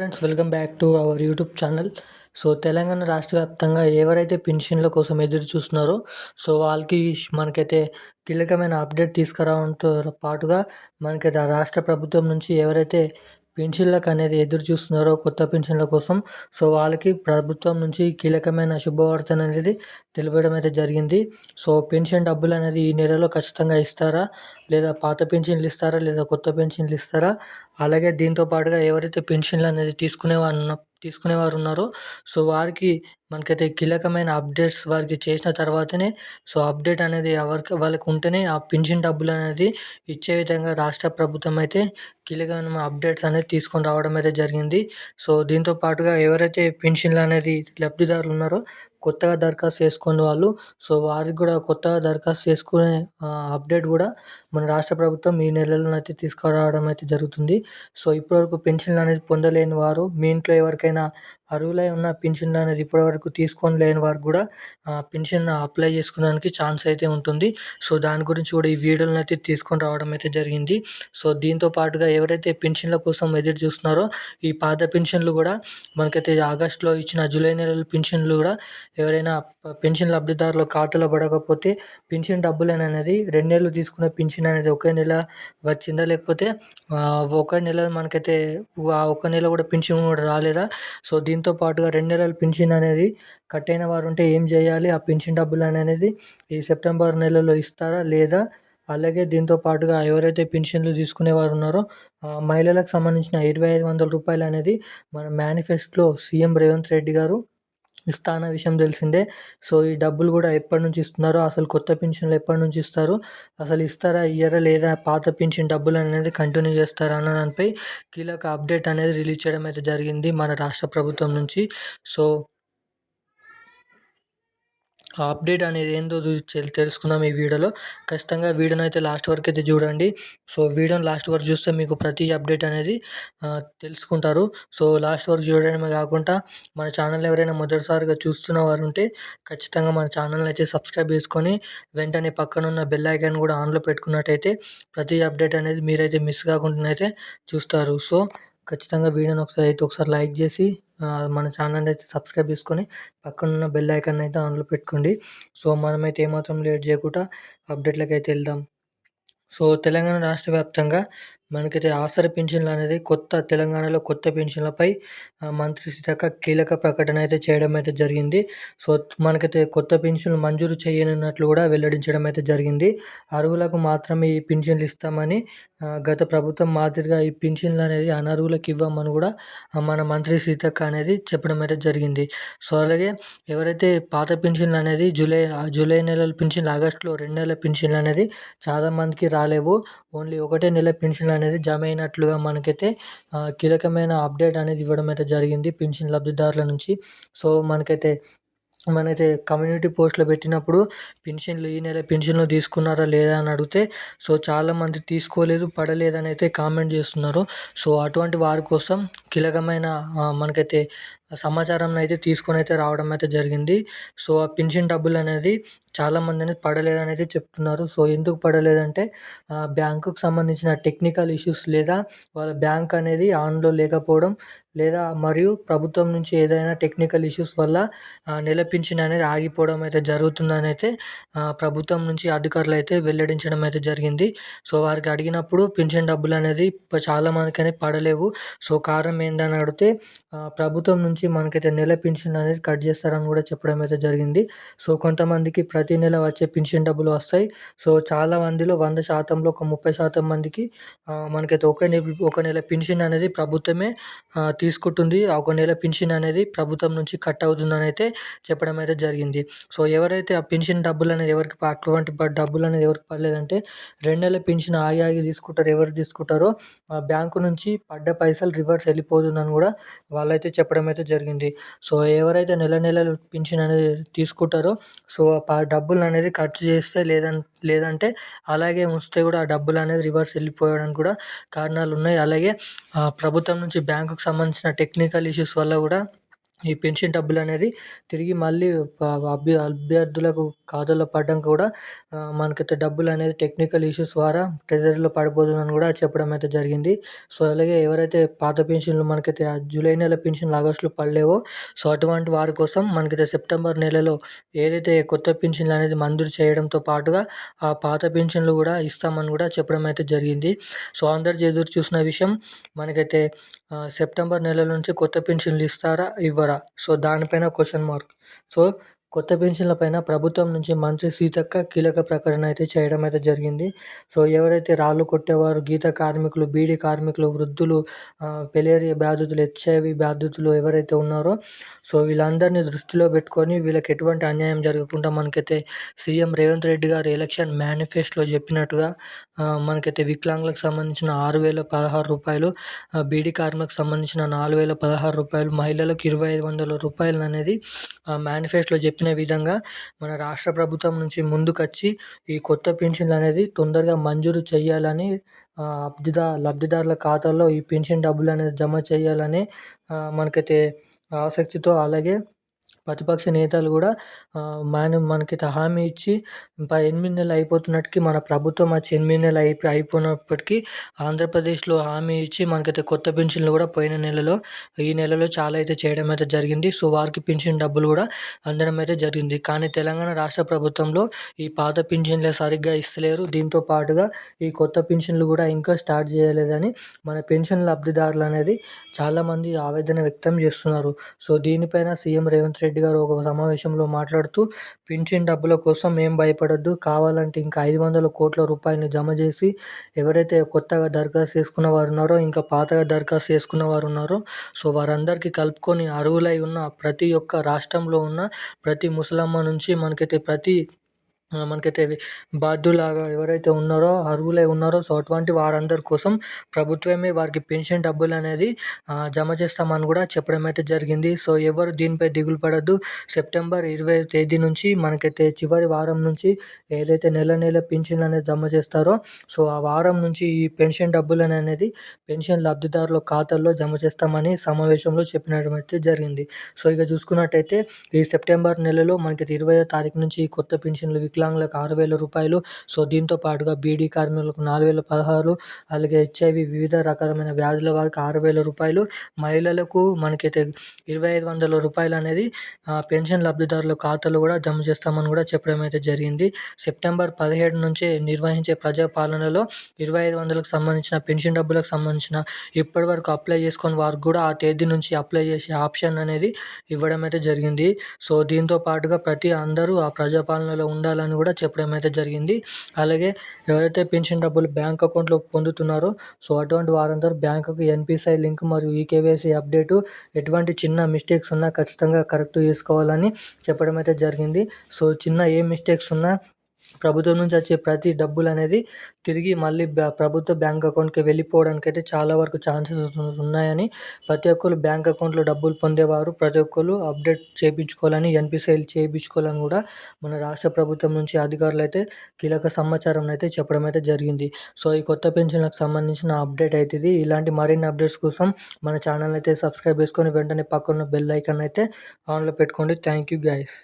Friends welcome back to our YouTube channel so Telangana రాష్ట్ర వ్యాప్తంగా ఎవరైతే పెన్షన్ల కోసం ఎదురు చూస్తున్నారో సో వాళ్ళకి మనకైతే కీలకమైన అప్డేట్ తీసుకురావడంతో పాటుగా మనకి రాష్ట్ర ప్రభుత్వం నుంచి ఎవరైతే పెన్షన్లకు అనేది ఎదురు చూస్తున్నారో కొత్త పెన్షన్ల కోసం సో వాళ్ళకి ప్రభుత్వం నుంచి కీలకమైన శుభవార్త అనేది తెలియడం అయితే జరిగింది. సో పెన్షన్ డబ్బులు అనేది ఈ నెలలో ఖచ్చితంగా ఇస్తారా? లేదా పాత పెన్షన్లు ఇస్తారా? లేదా కొత్త పెన్షన్లు ఇస్తారా? అలాగే దీంతో పాటుగా ఎవరైతే పెన్షన్లు అనేది తీసుకునేవారు తీసుకునేవారు ఉన్నారో సో వారికి మనకైతే కీలకమైన అప్డేట్స్ వారికి చేసిన తర్వాతనే సో అప్డేట్ అనేది ఎవరికి వాళ్ళకి ఉంటేనే ఆ పెన్షన్ డబ్బులు అనేది ఇచ్చే విధంగా రాష్ట్ర ప్రభుత్వం అయితే కీలకమైన అప్డేట్స్ అనేది తీసుకొని రావడం అయితే జరిగింది. సో దీంతో పాటుగా ఎవరైతే పెన్షన్లు అనేది లబ్ధిదారులు ఉన్నారో కొత్తగా దరఖాస్తు చేసుకునే వాళ్ళు సో వారికి కూడా కొత్తగా దరఖాస్తు చేసుకునే అప్డేట్ కూడా మన రాష్ట్ర ప్రభుత్వం ఈ నెలలో అయితే తీసుకురావడం అయితే జరుగుతుంది. సో ఇప్పటివరకు పెన్షన్లు అనేది పొందలేని వారు మీ ఇంట్లో ఎవరికైనా అర్హులై ఉన్న పెన్షన్ అనేది ఇప్పటివరకు తీసుకొని లేని వారు కూడా పెన్షన్ అప్లై చేసుకోవడానికి ఛాన్స్ అయితే ఉంటుంది. సో దాని గురించి కూడా ఈ వీడియోలను అయితే తీసుకొని రావడం అయితే జరిగింది. సో దీంతో పాటుగా ఎవరైతే పెన్షన్ల కోసం ఎదురు చూస్తున్నారో ఈ పాత పెన్షన్లు కూడా మనకైతే ఆగస్టులో ఇచ్చిన జూలై నెలల పెన్షన్లు కూడా ఎవరైనా పెన్షన్ లబ్ధిదారుల ఖాతాలో పడకపోతే పెన్షన్ డబ్బులు అనేది రెండు నెలలు తీసుకున్న పెన్షన్ అనేది ఒకే నెల వచ్చిందా లేకపోతే ఒక నెల మనకైతే ఆ ఒక నెల కూడా పెన్షన్ కూడా రాలేదా? సో దీని దీంతో పాటుగా రెండు నెలల పెన్షన్ అనేది కట్ అయిన వారు ఉంటే ఏం చేయాలి? ఆ పెన్షన్ డబ్బులు అనేది ఈ సెప్టెంబర్ నెలలో ఇస్తారా లేదా? అలాగే దీంతో పాటుగా ఎవరైతే పెన్షన్లు తీసుకునేవారు ఉన్నారో మహిళలకు సంబంధించిన ఇరవై ఐదు వందల రూపాయలు అనేది మన మేనిఫెస్టోలో సీఎం రేవంత్ రెడ్డి గారు ఇస్తా అన్న విషయం తెలిసిందే. సో ఈ డబ్బులు కూడా ఎప్పటి నుంచి ఇస్తున్నారో అసలు కొత్త పెన్షన్లు ఎప్పటి నుంచి ఇస్తారు అసలు ఇస్తారా ఇయ్యరా లేదా పాత పెన్షన్ డబ్బులు అనేది కంటిన్యూ చేస్తారా అన్న దానిపై కీలక అప్డేట్ అనేది రిలీజ్ చేయడం అయితే జరిగింది మన రాష్ట్ర ప్రభుత్వం నుంచి. సో ఆ అప్డేట్ అనేది ఏందో తెలుసుకుందాం ఈ వీడియోలో. ఖచ్చితంగా వీడియోని అయితే లాస్ట్ వరకు అయితే చూడండి. సో వీడియోని లాస్ట్ వరకు చూస్తే మీకు ప్రతి అప్డేట్ అనేది తెలుసుకుంటారు. సో లాస్ట్ వరకు చూడడమే కాకుండా మన ఛానల్ ఎవరైనా మొదటిసారిగా చూస్తున్న వారు ఉంటే ఖచ్చితంగా మన ఛానల్ని అయితే సబ్స్క్రైబ్ చేసుకొని వెంటనే పక్కన ఉన్న బెల్ ఐకాన్ కూడా ఆన్లో పెట్టుకున్నట్టయితే ప్రతి అప్డేట్ అనేది మీరైతే మిస్ కాకుండా అయితే చూస్తారు. సో ఖచ్చితంగా వీడియోని ఒకసారి అయితే ఒకసారి లైక్ చేసి మన ఛానల్ అయితే సబ్స్క్రైబ్ చేసుకొని పక్కనున్న బెల్ ఐకాన్ అయితే ఆన్లో పెట్టుకోండి. సో మనమైతే ఏమాత్రం లేట్ చేయకుండా అప్డేట్లకు అయితే వెళ్దాం. సో తెలంగాణ రాష్ట్ర వ్యాప్తంగా మనకైతే ఆసర పెన్షన్లు అనేది కొత్త తెలంగాణలో కొత్త పెన్షన్లపై మంత్రి సీతక్క కీలక ప్రకటన అయితే చేయడం అయితే జరిగింది. సో మనకైతే కొత్త పెన్షన్లు మంజూరు చేయనున్నట్లు కూడా వెల్లడించడం అయితే జరిగింది. అర్హులకు మాత్రమే ఈ పెన్షన్లు ఇస్తామని గత ప్రభుత్వం మాదిరిగా ఈ పెన్షన్లు అనేది అనర్హులకు ఇవ్వమని కూడా మన మంత్రి సీతక్క అనేది చెప్పడం అయితే జరిగింది. సో అలాగే ఎవరైతే పాత పెన్షన్లు అనేది జూలై జూలై నెలల పెన్షన్లు ఆగస్టులో రెండు నెలల పెన్షన్లు అనేది చాలామందికి రాలేవు. ఓన్లీ ఒకటే నెల పెన్షన్లు అనేది జమ అయినట్లుగా మనకైతే కీలకమైన అప్డేట్ అనేది ఇవ్వడం అయితే జరిగింది పెన్షన్ లబ్ధిదారుల నుంచి. సో మనకైతే మనైతే కమ్యూనిటీ పోస్ట్లో పెట్టినప్పుడు పెన్షన్లు ఈ నెల పెన్షన్లు తీసుకున్నారా లేదా అని అడిగితే సో చాలామంది తీసుకోలేదు పడలేదని అయితే కామెంట్ చేస్తున్నారు. సో అటువంటి వారి కోసం కీలకమైన మనకైతే సమాచారం అయితే తీసుకొని అయితే రావడం అయితే జరిగింది. సో ఆ పెన్షన్ డబ్బులు అనేది చాలామంది అనేది పడలేదని చెప్తున్నారు. సో ఎందుకు పడలేదంటే బ్యాంకుకు సంబంధించిన టెక్నికల్ ఇష్యూస్ లేదా వాళ్ళ బ్యాంక్ అనేది ఆన్లో లేకపోవడం లేదా మరియు ప్రభుత్వం నుంచి ఏదైనా టెక్నికల్ ఇష్యూస్ వల్ల నెల పింఛన్ అనేది ఆగిపోవడం అయితే జరుగుతుందని అయితే ప్రభుత్వం నుంచి అధికారులు అయితే వెల్లడించడం అయితే జరిగింది. సో వారికి అడిగినప్పుడు పింఛన్ డబ్బులు అనేది చాలా మందికి అనేది పడలేవు. సో కారణం ఏందని అడిగితే ప్రభుత్వం నుంచి మనకైతే నెల పింఛన్ అనేది కట్ చేస్తారని కూడా చెప్పడం అయితే జరిగింది. సో కొంతమందికి ప్రతి నెల వచ్చే పింఛన్ డబ్బులు వస్తాయి. సో చాలా మందిలో వంద శాతంలో ఒక ముప్పై శాతం మందికి మనకైతే ఒక నెల ఒక నెల పింఛన్ అనేది ప్రభుత్వమే తీసుకుంటుంది. ఒక నెల పెన్షన్ అనేది ప్రభుత్వం నుంచి కట్ అవుతుందని అయితే చెప్పడం అయితే జరిగింది. సో ఎవరైతే ఆ పెన్షన్ డబ్బులు అనేది ఎవరికి అటువంటి డబ్బులు అనేది ఎవరికి పడలేదంటే రెండు నెలల పెన్షన్ ఆగి ఆగి తీసుకుంటారు. ఎవరు తీసుకుంటారో బ్యాంకు నుంచి పడ్డ పైసలు రివర్స్ వెళ్ళి వెళ్ళిపోతుందని కూడా వాళ్ళైతే చెప్పడం అయితే జరిగింది. సో ఎవరైతే నెల నెలలు పెన్షన్ అనేది తీసుకుంటారో సో ఆ డబ్బులు అనేది ఖర్చు చేస్తే లేదంటే లేదంటే అలాగే ఉంచితే కూడా ఆ డబ్బులు అనేది రివర్స్ వెళ్ళిపోవడానికి కూడా కారణాలు ఉన్నాయి. అలాగే ప్రభుత్వం నుంచి బ్యాంకుకు సంబంధించిన టెక్నికల్ ఇష్యూస్ వల్ల కూడా ఈ పెన్షన్ డబ్బులు అనేది తిరిగి మళ్ళీ అభ్య అభ్యర్థులకు ఖాతాలో పడడం కూడా మనకైతే డబ్బులు అనేది టెక్నికల్ ఇష్యూస్ ద్వారా ట్రెజరీలో పడిపోతుందని కూడా చెప్పడం అయితే జరిగింది. సో అలాగే ఎవరైతే పాత పెన్షన్లు మనకైతే జూలై నెల పెన్షన్లు ఆగస్టులో పడలేవో సో అటువంటి వారి కోసం మనకైతే సెప్టెంబర్ నెలలో ఏదైతే కొత్త పెన్షన్లు అనేది మంజూరు చేయడంతో పాటుగా ఆ పాత పెన్షన్లు కూడా ఇస్తామని కూడా చెప్పడం అయితే జరిగింది. సో అందరు ఎదురు చూసిన విషయం మనకైతే సెప్టెంబర్ నెల నుంచి కొత్త పెన్షన్లు ఇస్తారా ఇవ్వరా? సో దానిపైన క్వశ్చన్ మార్క్. సో కొత్త పెన్షన్ల పైన ప్రభుత్వం నుంచి మంత్రి సీతక్క కీలక ప్రకటన అయితే చేయడం అయితే జరిగింది. సో ఎవరైతే రాళ్ళు కొట్టేవారు గీత కార్మికులు బీడీ కార్మికులు వృద్ధులు పెలేరియా బాధితులు హెచ్ఐవి బాధితులు ఎవరైతే ఉన్నారో సో వీళ్ళందరినీ దృష్టిలో పెట్టుకొని వీళ్ళకి ఎటువంటి అన్యాయం జరగకుండా మనకైతే సీఎం రేవంత్ రెడ్డి గారు ఎలక్షన్ మేనిఫెస్టోలో చెప్పినట్టుగా మనకైతే వికలాంగులకు సంబంధించిన ఆరు వేల పదహారు రూపాయలు బీడీ కార్మికులకు సంబంధించిన నాలుగు వేల పదహారు రూపాయలు మహిళలకు ఇరవై ఐదు వందల రూపాయలు అనేది మేనిఫెస్టోలో చెప్పిన విధంగా మన రాష్ట్ర ప్రభుత్వం నుంచి ముందుకొచ్చి ఈ కొత్త పెన్షన్లు అనేది తొందరగా మంజూరు చేయాలని లబ్ధిదా లబ్ధిదారుల ఖాతాల్లో ఈ పెన్షన్ డబ్బులు అనేది జమ చేయాలని మనకైతే ఆసక్తితో అలాగే ప్రతిపక్ష నేతలు కూడా మన మనకైతే హామీ ఇచ్చి ఎనిమిది నెలలు అయిపోతున్నట్టుకి మన ప్రభుత్వం వచ్చి ఎనిమిది నెలలు అయిపోయి అయిపోయినప్పటికీ ఆంధ్రప్రదేశ్లో హామీ ఇచ్చి మనకైతే కొత్త పెన్షన్లు కూడా పోయిన నెలలో ఈ నెలలో చాలా అయితే చేయడం అయితే జరిగింది. సో వారికి పెన్షన్ డబ్బులు కూడా అందడం అయితే జరిగింది. కానీ తెలంగాణ రాష్ట్ర ప్రభుత్వంలో ఈ పాత పెన్షన్లే సరిగ్గా ఇస్తలేరు. దీంతో పాటుగా ఈ కొత్త పెన్షన్లు కూడా ఇంకా స్టార్ట్ చేయలేదని మన పెన్షన్ లబ్ధిదారులు అనేది చాలామంది ఆవేదన వ్యక్తం చేస్తున్నారు. సో దీనిపైన సీఎం రేవంత్ రెడ్డి రెడ్డి గారు ఒక సమావేశంలో మాట్లాడుతూ పింఛన్ డబ్బుల కోసం ఏం భయపడద్దు కావాలంటే ఇంకా ఐదు వందల కోట్ల రూపాయలు జమ చేసి ఎవరైతే కొత్తగా దరఖాస్తు చేసుకున్న వారు ఉన్నారో ఇంకా పాతగా దరఖాస్తు చేసుకున్న వారు ఉన్నారో సో వారందరికీ కలుపుకొని అర్హులై ఉన్న ప్రతి ఒక్క రాష్ట్రంలో ఉన్న ప్రతి ముసలమ్మ నుంచి మనకైతే ప్రతి మనకైతే బాధ్యులాగా ఎవరైతే ఉన్నారో అర్హులై ఉన్నారో సో అటువంటి వారందరి కోసం ప్రభుత్వమే వారికి పెన్షన్ డబ్బులు అనేది జమ చేస్తామని కూడా చెప్పడం అయితే జరిగింది. సో ఎవరు దీనిపై దిగులు పడద్దు. సెప్టెంబర్ ఇరవై తేదీ నుంచి మనకైతే చివరి వారం నుంచి ఏదైతే నెల నెల పెన్షన్ అనేది జమ చేస్తారో సో ఆ వారం నుంచి ఈ పెన్షన్ డబ్బులు అనేది పెన్షన్ లబ్ధిదారుల ఖాతాల్లో జమ చేస్తామని సమావేశంలో చెప్పినట్టు అయితే జరిగింది. సో ఇక చూసుకున్నట్టయితే ఈ సెప్టెంబర్ నెలలో మనకి ఇరవై తారీఖు నుంచి కొత్త పెన్షన్లు వికలాంగులకు ఆరు వేల రూపాయలు. సో దీంతో పాటుగా బీడీ కార్మికులకు నాలుగు వేల పదహారు అలాగే హెచ్ఐవి వివిధ రకాలమైన వ్యాధుల వారికి ఆరు వేల రూపాయలు. మహిళలకు మనకైతే ఇరవై ఐదు వందల రూపాయలు అనేది పెన్షన్ లబ్ధిదారుల ఖాతాలో కూడా జమ చేస్తామని కూడా చెప్పడం అయితే జరిగింది. సెప్టెంబర్ పదిహేడు నుంచి నిర్వహించే ప్రజాపాలనలో ఇరవై ఐదు వందలకు సంబంధించిన పెన్షన్ డబ్బులకు సంబంధించిన ఇప్పటి వరకు అప్లై చేసుకొని వారికి కూడా ఆ తేదీ నుంచి అప్లై చేసే ఆప్షన్ అనేది ఇవ్వడం అయితే జరిగింది. సో దీంతో పాటుగా ప్రతి అందరూ ఆ ప్రజాపాలనలో ఉండాలని కూడా చెప్పడం అయితే జరిగింది. అలాగే ఎవరైతే పెన్షన్ డబ్బులు బ్యాంక్ అకౌంట్లో పొందుతున్నారో సో అటువంటి వారందరూ బ్యాంకుకు ఎన్పిసిఐ లింక్ మరియు ఈకేవైసీ అప్డేటు ఎటువంటి చిన్న మిస్టేక్స్ ఉన్నా ఖచ్చితంగా కరెక్ట్ చేసుకోవాలని చెప్పడం అయితే జరిగింది. సో చిన్న ఏ మిస్టేక్స్ ఉన్నా ప్రభుత్వం నుంచి వచ్చే ప్రతి డబ్బులు అనేది తిరిగి మళ్ళీ ప్రభుత్వ బ్యాంక్ అకౌంట్కి వెళ్ళిపోవడానికి అయితే చాలా వరకు ఛాన్సెస్ ఉన్నాయని ప్రతి ఒక్కరు బ్యాంక్ అకౌంట్లో డబ్బులు పొందేవారు. ప్రతి ఒక్కరు అప్డేట్ చేయించుకోవాలని ఎన్పిసిఐలు చేయించుకోవాలని కూడా మన రాష్ట్ర ప్రభుత్వం నుంచి అధికారులు అయితే కీలక సమాచారం అయితే చెప్పడం అయితే జరిగింది. సో ఈ కొత్త పెన్షన్లకు సంబంధించిన అప్డేట్ అవుతుంది ఇలాంటి మరిన్ని అప్డేట్స్ కోసం మన ఛానల్ అయితే సబ్స్క్రైబ్ చేసుకొని వెంటనే పక్కన బెల్ ఐకాన్ అయితే ఆన్లో పెట్టుకోండి. Thank you guys